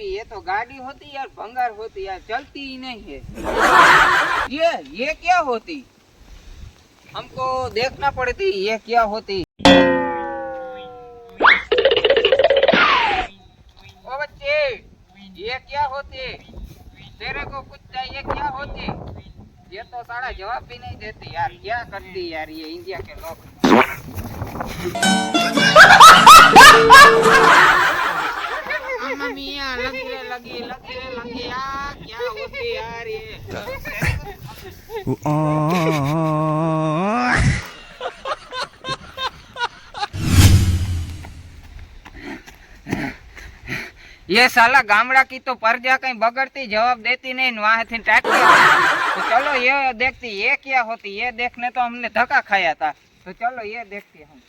गाड़ी होती यार भंगार होती यार चलती ही नहीं है। ये ये क्या होती? हमको देखना पड़ती ये क्या होती? ओ बच्चे ये क्या होती? तेरे को कुछ चाहिए क्या होती? ये तो सारा जवाब भी नहीं देती यार क्या करती यार ये इंडिया के लोग? ये साला गामड़ा की तो प्रजा कहीं बगड़ती जवाब देती नहीं वहाँ थी तो चलो ये देखती ये क्या होती ये देखने तो हमने धक्का खाया था तो चलो ये देखती हम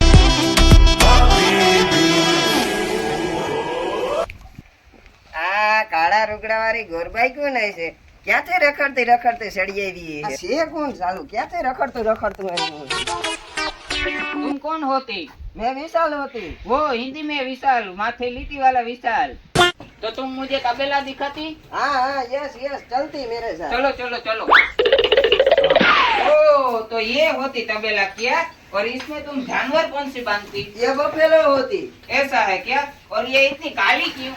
કાળા રૂગડા વાળી ગોરબાઈ કોણ છે ક્યાંથી રખડતી રખડતી સડી આવી છે છે કોણ ચાલુ ક્યાંથી રખડતું રખડતું આવ્યું तुम कौन होती મેં વિશાલ હતી वो हिंदी में विशाल माथे लिट्टी वाला विशाल तो तुम मुझे तबेला दिखाती હા હા યસ યસ ચલતી મેરે સાથ चलो चलो चलो ओ तो ये होती तबेला क्या और इसमें तुम जानवर कौन सी बांधती ये बफेलो होती ऐसा है क्या और ये इतनी काली क्यों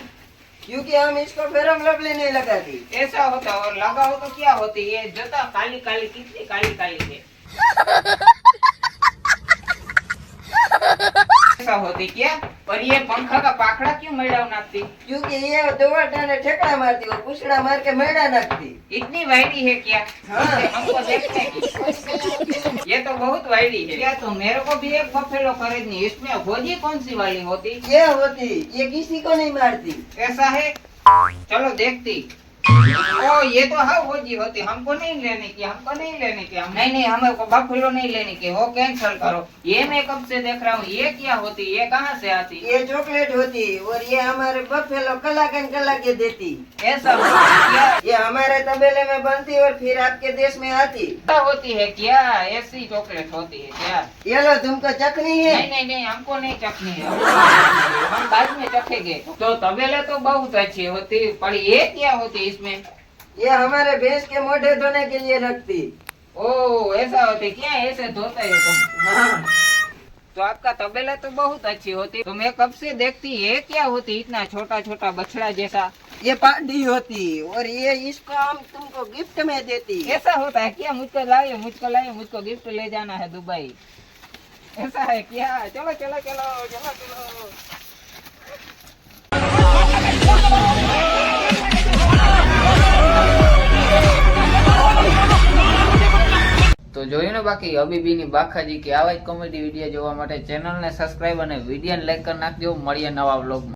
क्योंकि हम इसको फेरम लेने लगा लगाती ऐसा होता और लगा हो तो क्या होती है? जता काली काली कितनी काली काली है? ऐसा होती क्या और ये पंखा का पाखड़ा क्यों मेड़ा नाचती क्योंकि ये दुवाटा ने ठेकड़ा मारती और पूछड़ा मार के मेड़ा नाखती इतनी वाइडी है क्या हाँ। हमको देखने की ये तो बहुत वाइडी है क्या तो मेरे को भी एक बफेलो खरीदनी इसमें भोजी कौन सी वाली होती ये होती ये किसी को नहीं मारती ऐसा है चलो देखती ओ ये तो हाँ भोजी होती हमको नहीं लेने की हमको नहीं लेने की हम नहीं नहीं हमें को बफेलो नहीं लेने की वो कैंसिल करो। ये मैं कब से देख रहा हूँ ये क्या होती ये कहाँ से आती? ये चॉकलेट होती और ये हमारे बफेलो कला कन कला के देती। ऐसा ये हमारे तबेले में बनती और फिर आपके देश में आती। ऐसा होती है क्या? ऐसी चॉकलेट होती है क्या? ये लो तुमको चखनी है? नहीं नहीं नहीं हमको नहीं चखनी है। हम बाद में चखेंगे। तो तबेले तो बहुत अच्छी होती पर ये क्या होती इसमें ये हमारे भैंस के मोઢे धोने के लिए रखती। ओ ऐसा होती क्या? ऐसे धोते है तुम हाँ। तो आपका तबेला तो बहुत अच्छी होती। तो मैं कब से देखती ये क्या होती इतना छोटा छोटा बछड़ा जैसा? ये पार्टी होती और ये इसको हम तुमको गिफ्ट में देती। ऐसा होता है क्या? मुझको लाइए मुझको लाइए मुझको गिफ्ट ले जाना है दुबई। ऐसा है क्या? चलो चलो चलो चलो चलो। ને બાકી હબીબીની બાખાજી કે આવા જ કોમેડી વીડિયો જોવા માટે ચેનલને સબસ્ક્રાઇબ અને વિડીયોને લાઈક કરી નાખજો. મળીએ નવા વ્લોગમાં